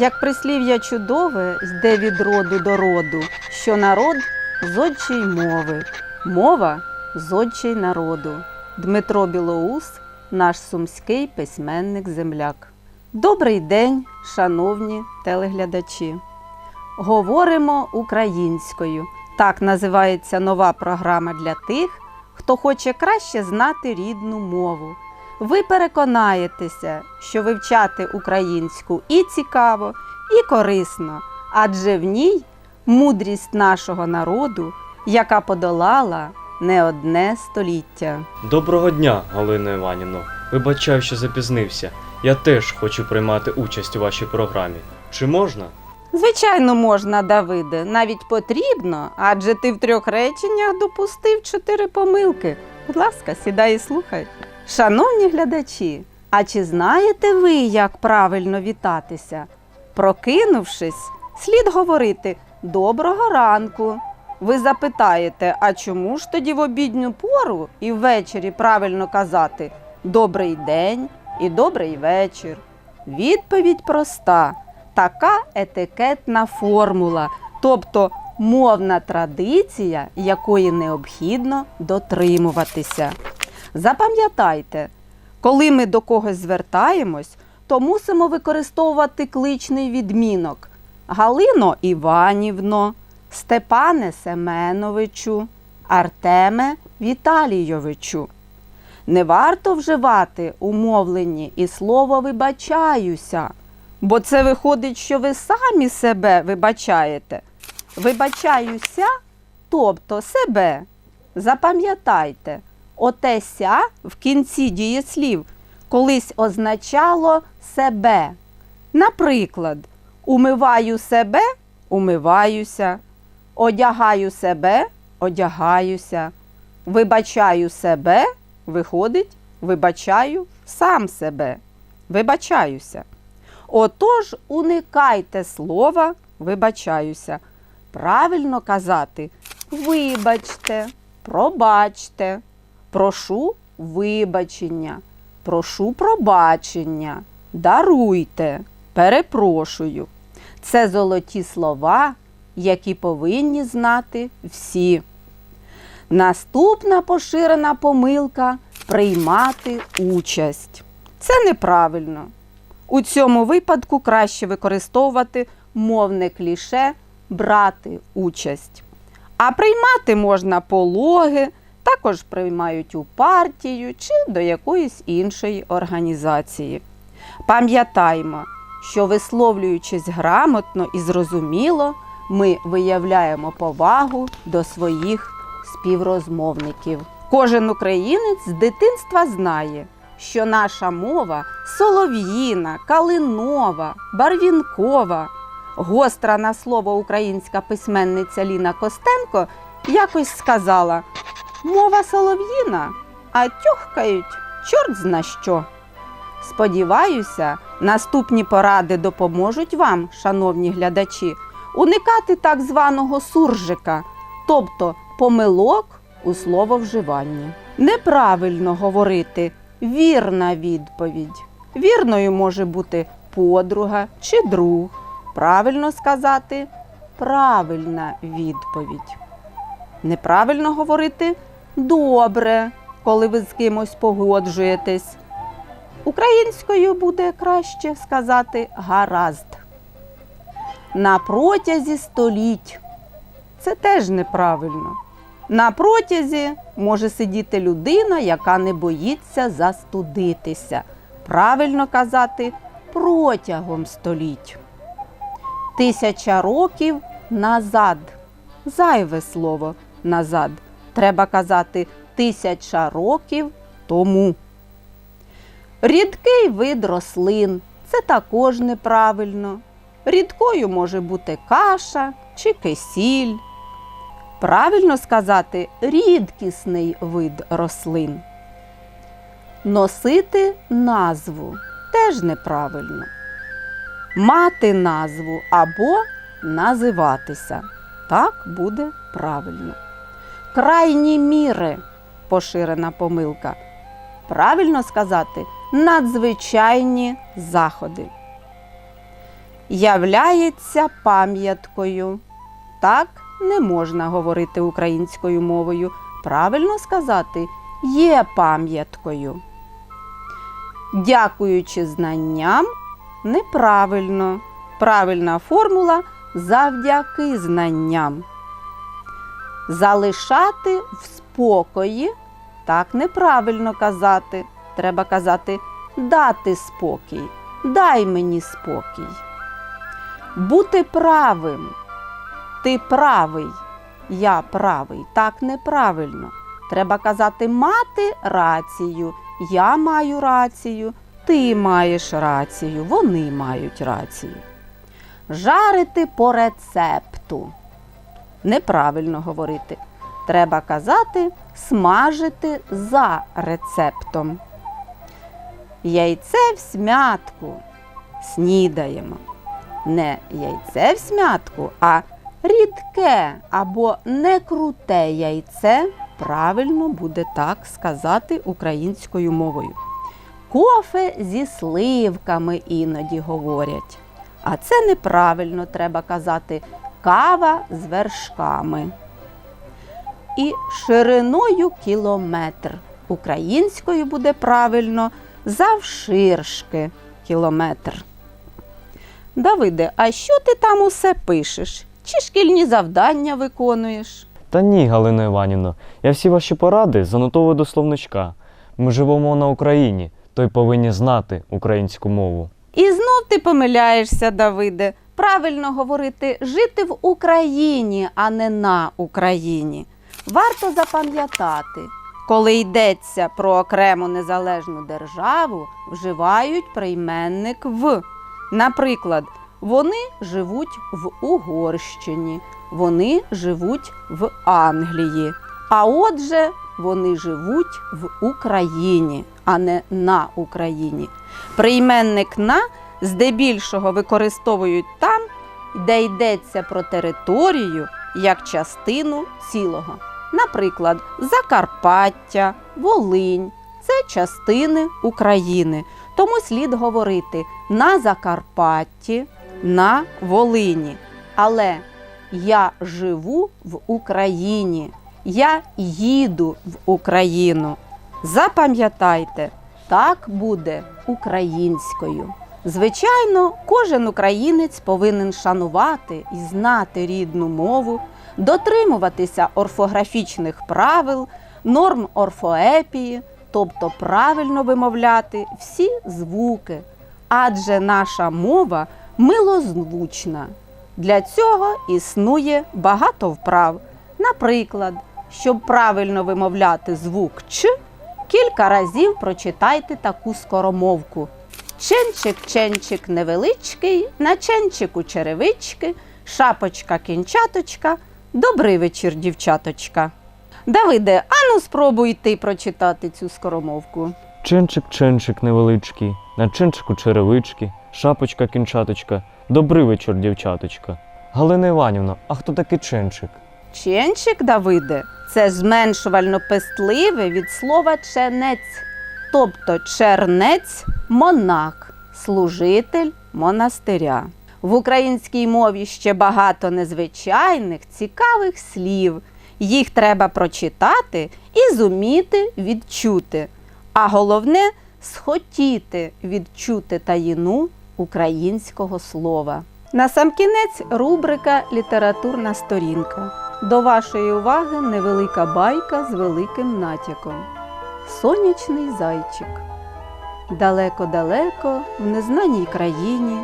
Як прислів'я чудове йде від роду до роду, що народ з отчої мови, мова з отчий народу. Дмитро Білоус, наш сумський письменник-земляк. Добрий день, шановні телеглядачі. Говоримо українською. Так називається нова програма для тих, хто хоче краще знати рідну мову. Ви переконаєтеся, що вивчати українську і цікаво, і корисно, адже в ній мудрість нашого народу, яка подолала не одне століття. Доброго дня, Галина Іванівно. Вибачаю, що запізнився. Я теж хочу приймати участь у вашій програмі. Чи можна? Звичайно, можна, Давиде, навіть потрібно, адже ти в трьох реченнях допустив чотири помилки. Будь ласка, сідай і слухай. Шановні глядачі, а чи знаєте ви, як правильно вітатися? Прокинувшись, слід говорити доброго ранку. Ви запитаєте, а чому ж тоді в обідню пору і ввечері правильно казати добрий день і добрий вечір? Відповідь проста така етикетна формула, тобто мовна традиція, якої необхідно дотримуватися. Запам'ятайте, коли ми до когось звертаємось, то мусимо використовувати кличний відмінок Галино Іванівно, Степане Семеновичу, Артеме Віталійовичу. Не варто вживати у мовленні і слово вибачаюся, бо це виходить, що ви самі себе вибачаєте. Вибачаюся, тобто себе. Запам'ятайте, оте ся в кінці дієслів колись означало себе. Наприклад, умиваю себе, умиваюся, одягаю себе, одягаюся, вибачаю себе, виходить, вибачаю сам себе. Вибачаюся. Отож, уникайте слова вибачаюся. Правильно казати вибачте, пробачте, прошу вибачення, прошу пробачення, даруйте, перепрошую. Це золоті слова, які повинні знати всі. Наступна поширена помилка приймати участь. Це неправильно. У цьому випадку краще використовувати мовне кліше брати участь. А приймати можна пологи, також приймають у партію чи до якоїсь іншої організації. Пам'ятаймо, що висловлюючись грамотно і зрозуміло, ми виявляємо повагу до своїх співрозмовників. Кожен українець з дитинства знає, що наша мова солов'їна, калинова, барвінкова. Гостра на слово українська письменниця Ліна Костенко якось сказала: мова солов'їна, а тьохкають чорт зна що. Сподіваюся, наступні поради допоможуть вам, шановні глядачі, уникати так званого суржика, тобто помилок у слововживанні. Неправильно говорити вірна відповідь. Вірною може бути подруга чи друг. Правильно сказати правильна відповідь. Неправильно говорити добре, коли ви з кимось погоджуєтесь. Українською буде краще сказати гаразд. На протязі століть. Це теж неправильно. На протязі може сидіти людина, яка не боїться застудитися. Правильно казати протягом століть. Тисяча років назад. Зайве слово назад. Треба казати тисяча років тому. Рідкий вид рослин це також неправильно. Рідкою може бути каша чи кисіль. Правильно сказати рідкісний вид рослин. Носити назву теж неправильно. Мати назву або називатися. Так буде правильно. Крайні міри поширена помилка. Правильно сказати надзвичайні заходи. являється пам'яткою. Так не можна говорити українською мовою. Правильно сказати є пам'яткою. Дякуючи знанням, неправильно. Правильна формула завдяки знанням. Залишати в спокої так неправильно казати. Треба казати дати спокій. Дай мені спокій. Бути правим. Ти правий, я правий. Так неправильно. Треба казати мати рацію. Я маю рацію, ти маєш рацію, вони мають рацію. Жарити по рецепту. Неправильно говорити. Треба казати смажити за рецептом. Яйце в смятку снідаємо. Не яйце в смятку, а рідке або не круте яйце правильно буде так сказати українською мовою. Кофе зі сливками іноді говорять. А це неправильно треба казати кава з вершками. І шириною кілометр. Українською буде правильно завширшки кілометр. Давиде, а що ти там усе пишеш? Чи шкільні завдання виконуєш? Та ні, Галино Іванівно, я всі ваші поради занотовую до словничка. Ми живемо на Україні, то й повинні знати українську мову. І знов ти помиляєшся, Давиде. Правильно говорити жити в Україні, а не на Україні. Варто запам'ятати, коли йдеться про окрему незалежну державу, вживають прийменник в. Наприклад, вони живуть в Угорщині, вони живуть в Англії. А отже, вони живуть в Україні, а не на Україні. Прийменник на здебільшого використовують там, де йдеться про територію як частину цілого. Наприклад, Закарпаття, Волинь це частини України. Тому слід говорити на Закарпатті, на Волині. Але я живу в Україні, я їду в Україну. Запам'ятайте, так буде українською. Звичайно, кожен українець повинен шанувати і знати рідну мову, дотримуватися орфографічних правил, норм орфоепії, тобто правильно вимовляти всі звуки, адже наша мова милозвучна. Для цього існує багато вправ. Наприклад, щоб правильно вимовляти звук Ч, кілька разів прочитайте таку скоромовку. Ченчик-ченчик невеличкий, на ченчику черевички, шапочка кінчаточка, добрий вечір, дівчаточка. Давиде, ану спробуй ти прочитати цю скоромовку. Ченчик-ченчик невеличкий, на ченчику черевички, шапочка кінчаточка. Добрий вечір, дівчаточка. Галина Іванівна, а хто такий ченчик? Ченчик, Давиде, це зменшувально пестливе від слова ченець, тобто чернець монах, служитель монастиря. В українській мові ще багато незвичайних, цікавих слів. Їх треба прочитати і зуміти відчути. А головне схотіти відчути таїну українського слова. Насамкінець рубрика Літературна сторінка. До вашої уваги невелика байка з великим натяком. Сонячний зайчик. Далеко-далеко, в незнаній країні,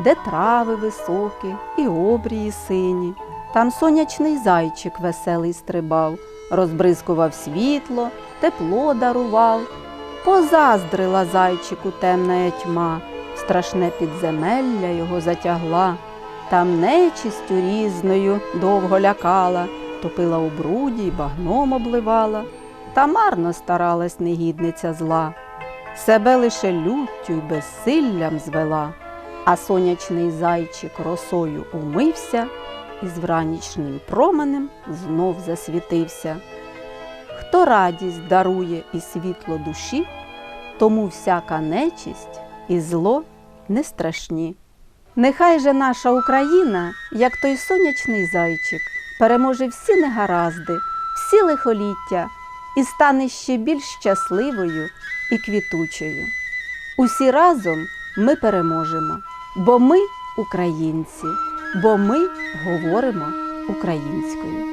де трави високі і обрії сині. Там сонячний зайчик веселий стрибав, розбризкував світло, тепло дарував. Позаздрила зайчику темна тьма, страшне підземелля його затягла. Там нечистю різною довго лякала, топила у бруді й багном обливала, та марно старалась негідниця зла, себе лише люттю й безсиллям звела, а сонячний зайчик росою умився і з вранішнім променем знов засвітився. Хто радість дарує і світло душі, тому всяка нечисть і зло не страшні. Нехай же наша Україна, як той сонячний зайчик, переможе всі негаразди, всі лихоліття і стане ще більш щасливою і квітучою. Усі разом ми переможемо, бо ми українці, бо ми говоримо українською.